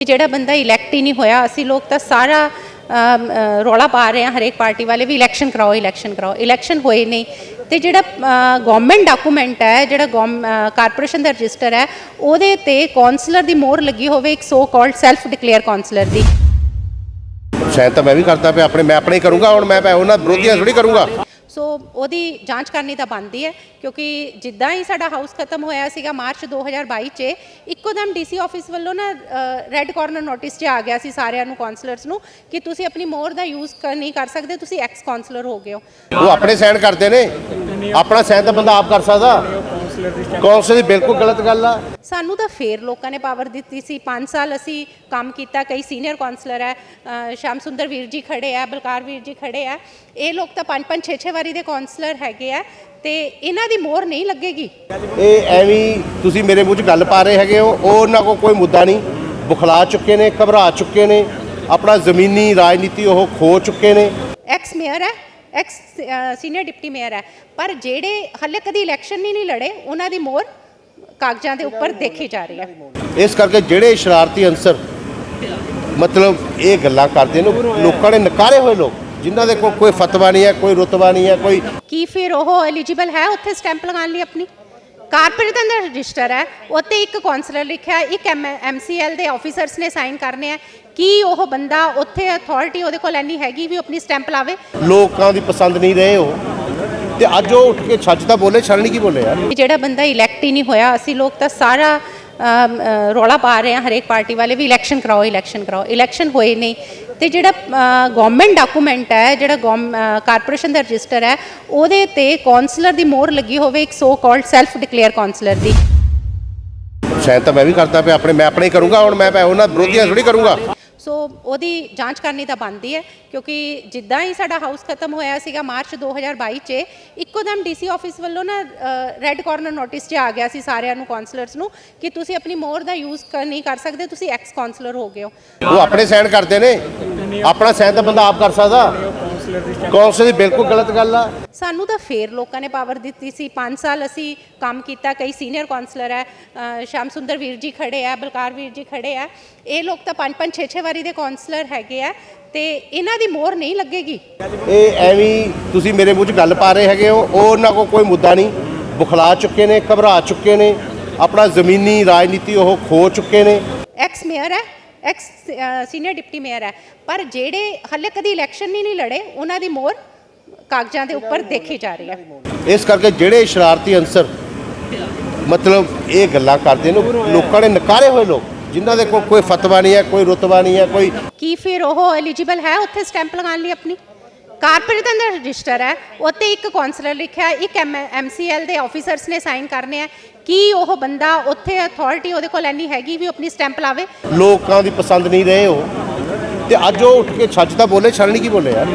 ਜਿਹੜਾ ਬੰਦਾ ਇਲੈਕਟ ਹੀ ਨਹੀਂ ਹੋਇਆ ਅਸੀਂ ਲੋਕ ਤਾਂ ਸਾਰਾ ਅਮ, ਰੌਲਾ ਪਾ ਰਹੇ ਹਾਂ ਹਰੇਕ ਪਾਰਟੀ ਵਾਲੇ ਵੀ ਇਲੈਕਸ਼ਨ ਕਰਾਓ ਇਲੈਕਸ਼ਨ ਕਰਾਓ ਇਲੈਕਸ਼ਨ ਹੋਏ ਨਹੀਂ। ਤੇ ਜਿਹੜਾ ਗਵਰਨਮੈਂਟ ਡਾਕੂਮੈਂਟ ਹੈ ਜਿਹੜਾ ਕਾਰਪੋਰੇਸ਼ਨ ਦਾ ਰਜਿਸਟਰ ਹੈ ਉਹਦੇ ਤੇ ਕਾਉਂਸਲਰ ਦੀ ਮੋਹਰ ਲੱਗੀ ਹੋਵੇ ਇੱਕ so called self declare councillor ਦੀ। ਸ਼ਾਇਦ ਤਾਂ ਮੈਂ ਵੀ ਕਰਦਾ ਪਿਆ ਆਪਣੇ ਮੈਂ ਆਪਣੇ ਕਰੂੰਗਾ ਹੁਣ ਮੈਂ ਉਹਨਾਂ ਵਿਰੋਧੀਆਂ ਥੋੜੀ ਕਰੂੰਗਾ। ਸੋ ਉਹਦੀ ਜਾਂਚ ਕਰਨੀ ਤਾਂ ਬਣਦੀ ਹੈ ਕਿਉਂਕਿ ਜਿੱਦਾਂ ਹੀ ਸਾਡਾ ਹਾਊਸ ਖਤਮ ਹੋਇਆ ਸੀਗਾ ਮਾਰਚ 2022 ਚ ਇੱਕੋ ਦਮ ਡੀਸੀ ਆਫਿਸ ਵੱਲੋਂ ਨਾ ਰੈੱਡ ਕਾਰਨਰ ਨੋਟਿਸ 'ਚ ਆ ਗਿਆ ਸੀ ਸਾਰਿਆਂ ਨੂੰ ਕਾਉਂਸਲਰਸ ਨੂੰ ਕਿ ਤੁਸੀਂ ਆਪਣੀ ਮੋਹਰ ਦਾ ਯੂਜ਼ ਨਹੀਂ ਕਰ ਸਕਦੇ ਤੁਸੀਂ ਐਕਸ ਕਾਉਂਸਲਰ ਹੋ ਗਏ ਹੋ। ਉਹ ਆਪਣੇ ਸਾਈਨ ਕਰਦੇ ਨੇ? ਆਪਣਾ ਸਾਈਨ ਤਾਂ ਬੰਦਾ ਆਪ ਕਰ ਸਕਦਾ? ਕੌਂਸਲ ਦੀ ਬਿਲਕੁਲ ਗਲਤ ਗੱਲ ਆ। ਸਾਨੂੰ ਤਾਂ ਫੇਰ ਲੋਕਾਂ ਨੇ ਪਾਵਰ ਦਿੱਤੀ ਸੀ। 5 ਸਾਲ ਅਸੀਂ ਕੰਮ ਕੀਤਾ ਕਈ ਸੀਨੀਅਰ ਕਾਉਂਸਲਰ ਹੈ ਸ਼ਾਮ ਸੁੰਦਰ ਵੀਰ ਜੀ ਖੜੇ ਆ ਬਲਕਾਰ ਵੀਰ ਜੀ ਖੜੇ ਆ ਇਹ ਲੋਕ ਤਾਂ 5 5 6 6 ਵਾਰੀ ਦੇ ਕਾਉਂਸਲਰ ਹੈਗੇ ਆ ਤੇ ਇਹਨਾਂ ਦੀ ਮੋਹਰ ਨਹੀਂ ਲੱਗੇਗੀ। ਇਹ ਐਵੇਂ ਤੁਸੀਂ ਮੇਰੇ ਮੂੰਹ 'ਚ ਗੱਲ ਪਾ ਰਹੇ ਹੈਗੇ ਹੋ ਉਹ ਉਹਨਾਂ ਕੋਲ ਕੋਈ ਮੁੱਦਾ ਨਹੀਂ। ਬੁਖਲਾ ਚੁੱਕੇ ਨੇ ਘਬਰਾ ਚੁੱਕੇ ਨੇ ਆਪਣਾ ਜ਼ਮੀਨੀ ਰਾਜਨੀਤੀ ਉਹ ਖੋ ਚੁੱਕੇ ਨੇ। ਐਕਸ ਮੇਅਰ ਹੈ ਐਕਸ ਸੀਨੀਅਰ ਡਿਪਟੀ ਮੇਅਰ ਹੈ। ਪਰ ਜਿਹੜੇ ਹੱਲੇ ਕਦੀ ਇਲੈਕਸ਼ਨ ਨਹੀਂ ਨਹੀਂ ਲੜੇ ਉਹਨਾਂ ਦੀ ਮੋਹਰ ਕਾਗਜ਼ਾਂ ਦੇ ਉੱਪਰ ਦੇਖੀ ਜਾ ਰਹੀ ਹੈ ਇਸ ਕਰਕੇ ਜਿਹੜੇ ਸ਼ਰਾਰਤੀ ਅੰਸਰ ਮਤਲਬ ਇਹ ਗੱਲਾਂ ਕਰਦੇ ਨੇ ਲੋਕਾਂ ਨੇ ਨਕਾਰੇ ਹੋਏ ਲੋਕ ਜਿਨ੍ਹਾਂ ਦੇ ਕੋਲ ਕੋਈ ਫਤਵਾ ਨਹੀਂ ਹੈ ਕੋਈ ਰੁਤਬਾ ਨਹੀਂ ਹੈ ਕੋਈ ਕੀ ਫਿਰ ਉਹ ਐਲੀਜੀਬਲ ਹੈ ਉੱਥੇ ਸਟੈਂਪ ਲਗਾਉਣ ਲਈ ਆਪਣੀ? ਕਾਰਪੋਰੇਸ਼ਨ ਦਾ ਰਜਿਸਟਰ ਹੈ ਉੱਤੇ ਇੱਕ ਕਾਉਂਸਲਰ ਲਿਖਿਆ ਇੱਕ ਐਮਸੀਐਲ ਦੇ ਆਫੀਸਰਸ ਨੇ ਸਾਈਨ ਕਰਨੇ ਆ। ਕੀ ਉਹ ਬੰਦਾ ਉੱਥੇ ਅਥਾਰਟੀ ਉਹਦੇ ਕੋਲ ਐਨੀ ਹੈਗੀ ਵੀ ਆਪਣੀ ਸਟੈਂਪ ਲਾਵੇ? ਲੋਕਾਂ ਦੀ ਪਸੰਦ ਨਹੀਂ ਰਹੇ ਉਹ। ਤੇ ਅੱਜ ਉਹ ਉੱਠ ਕੇ ਛੱਜ ਤਾਂ ਬੋਲੇ ਛੜਨੀ ਕੀ ਬੋਲੇ ਯਾਰ? ਜਿਹੜਾ ਬੰਦਾ ਇਲੈਕਟ ਹੀ ਨਹੀਂ ਹੋਇਆ ਅਸੀਂ ਲੋਕ ਤਾਂ ਸਾਰਾ ਰੌਲਾ ਪਾ ਰਹੇ ਹਾਂ ਹਰੇਕ ਪਾਰਟੀ ਵਾਲੇ ਵੀ ਇਲੈਕਸ਼ਨ ਕਰਾਓ ਇਲੈਕਸ਼ਨ ਕਰਾਓ ਇਲੈਕਸ਼ਨ ਹੋਏ ਨਹੀਂ। ਤੇ ਜਿਹੜਾ ਗਵਰਨਮੈਂਟ ਡਾਕੂਮੈਂਟ ਹੈ ਜਿਹੜਾ ਕਾਰਪੋਰੇਸ਼ਨ ਦਾ ਰਜਿਸਟਰ ਹੈ ਉਹਦੇ ਤੇ ਕਾਉਂਸਲਰ ਦੀ ਮੋਹਰ ਲੱਗੀ ਹੋਵੇ ਇੱਕ so called self declare councillor ਦੀ। ਸ਼ਾਇਦ ਤਾਂ ਮੈਂ ਵੀ ਕਰਦਾ ਪਿਆ ਆਪਣੇ ਮੈਂ ਆਪਣੇ ਹੀ ਕਰੂੰਗਾ ਹੁਣ ਮੈਂ ਪੈ ਉਹਨਾਂ ਵਿਰੋਧੀਆਂ ਥੋੜੀ ਕਰੂੰਗਾ। ਸੋ ਉਹਦੀ ਜਾਂਚ ਕਰਨੀ ਤਾਂ ਬਣਦੀ ਹੈ, ਕਿਉਂਕਿ ਜਿੱਦਾਂ ਹੀ ਸਾਡਾ ਹਾਊਸ ਖਤਮ ਹੋਇਆ ਸੀਗਾ ਮਾਰਚ 2022 ਚ ਇੱਕੋ ਡੀਸੀ ਆਫਿਸ ਵੱਲੋਂ ਨਾ ਰੈੱਡ ਕਾਰਨਰ ਨੋਟਿਸ 'ਚ ਆ ਗਿਆ ਸੀ ਸਾਰਿਆਂ ਨੂੰ ਕਾਉਂਸਲਰਸ ਨੂੰ, ਕਿ ਤੁਸੀਂ ਆਪਣੀ ਮੋਹਰ ਦਾ ਯੂਜ਼ ਨਹੀਂ ਕਰ ਸਕਦੇ, ਤੁਸੀਂ ਐਕਸ ਕਾਉਂਸਲਰ ਹੋ ਗਏ ਹੋ। ਉਹ ਆਪਣੇ ਸਾਈਨ ਕਰਦੇ ਨੇ? ਆਪਣਾ ਸਾਈਨ ਤਾਂ ਬੰਦਾ ਆਪ ਕਰ ਸਕਦਾ? ਕੌਂਸਲ ਦੀ ਬਿਲਕੁਲ ਗਲਤ ਗੱਲ ਆ। ਸਾਨੂੰ ਤਾਂ ਫੇਰ ਲੋਕਾਂ ਨੇ ਪਾਵਰ ਦਿੱਤੀ ਸੀ। 5 ਸਾਲ ਅਸੀਂ ਕੰਮ ਕੀਤਾ ਕਈ ਸੀਨੀਅਰ ਕਾਉਂਸਲਰ ਹੈ ਸ਼ਾਮ ਸੁੰਦਰ ਵੀਰ ਜੀ ਖੜੇ ਆ ਬਲਕਾਰ ਵੀਰ ਜੀ ਖੜੇ ਆ। ਇਹ ਲੋਕ ਤਾਂ 5 5 6 6 ਵਾਰੀ ਦੇ ਕਾਉਂਸਲਰ ਹੈਗੇ ਆ ਤੇ ਇਹਨਾਂ ਦੀ ਮੋਹਰ ਨਹੀਂ ਲੱਗੇਗੀ। ਇਹ ਐਵੇਂ ਤੁਸੀਂ ਮੇਰੇ ਮੂੰਹ 'ਚ ਗੱਲ ਪਾ ਰਹੇ ਹੈਗੇ ਹੋ। ਉਹ ਉਹਨਾਂ ਕੋਲ ਕੋਈ ਮੁੱਦਾ ਨਹੀਂ। ਬੁਖਲਾ ਚੁੱਕੇ ਨੇ ਘਬਰਾ ਚੁੱਕੇ ਨੇ। ਆਪਣਾ ਜ਼ਮੀਨੀ ਰਾਜਨੀਤੀ ਉਹ ਖੋ ਚੁੱਕੇ ਨੇ। ਐਕਸ ਮੇਅਰ ਹੈ। ਐਕਸ ਸੀਨੀਅਰ ਡਿਪਟੀ ਮੇਅਰ ਹੈ। ਪਰ ਜਿਹੜੇ ਹੱਲੇ ਕਦੀ ਇਲੈਕਸ਼ਨ ਨਹੀਂ ਲੜੇ ਉਹਨਾਂ ਦੀ ਮੋਹਰ ਕਾਗਜ਼ਾਂ ਦੇ ਉੱਪਰ ਦੇਖੀ ਜਾ ਰਹੀ ਹੈ। ਇਸ ਕਰਕੇ ਜਿਹੜੇ ਸ਼ਰਾਰਤੀ ਅੰਸਰ ਮਤਲਬ ਇਹ ਗੱਲਾਂ ਕਰਦੇ ਨੇ ਲੋਕਾਂ ਨੇ ਨਕਾਰੇ ਹੋਏ ਲੋਕ ਜਿਨ੍ਹਾਂ ਦੇ ਕੋਲ ਕੋਈ ਫਤਵਾ ਨਹੀਂ ਹੈ ਕੋਈ ਰੁਤਬਾ ਨਹੀਂ ਹੈ ਕੋਈ ਕੀ ਫਿਰ ਉਹ ਐਲੀਜੀਬਲ ਹੈ ਉੱਥੇ ਸਟੈਂਪ ਲਗਾਉਣ ਲਈ ਆਪਣੀ? ਕਾਰਪੋਰੇਸ਼ਨ ਦਾ ਰਜਿਸਟਰ ਹੈ ਉੱਤੇ ਇੱਕ ਕਾਉਂਸਲਰ ਲਿਖਿਆ, ਇੱਕ ਐਮਸੀਐਲ ਦੇ ਆਫੀਸਰਸ ਨੇ ਸਾਈਨ ਕਰਨੇ ਆ। ਕੀ ਉਹ ਬੰਦਾ ਉੱਥੇ ਅਥਾਰਟੀ ਉਹਦੇ ਕੋਲ ਐਨੀ ਹੈਗੀ ਵੀ ਆਪਣੀ ਸਟੈਂਪ ਲਾਵੇ? ਲੋਕਾਂ ਦੀ ਪਸੰਦ ਨਹੀਂ ਰਹੇ ਉਹ। ਤੇ ਅੱਜ ਉਹ ਉੱਠ ਕੇ ਛੱਜ ਤਾਂ ਬੋਲੇ ਛੜਨੀ ਕੀ ਬੋਲੇ ਯਾਰ?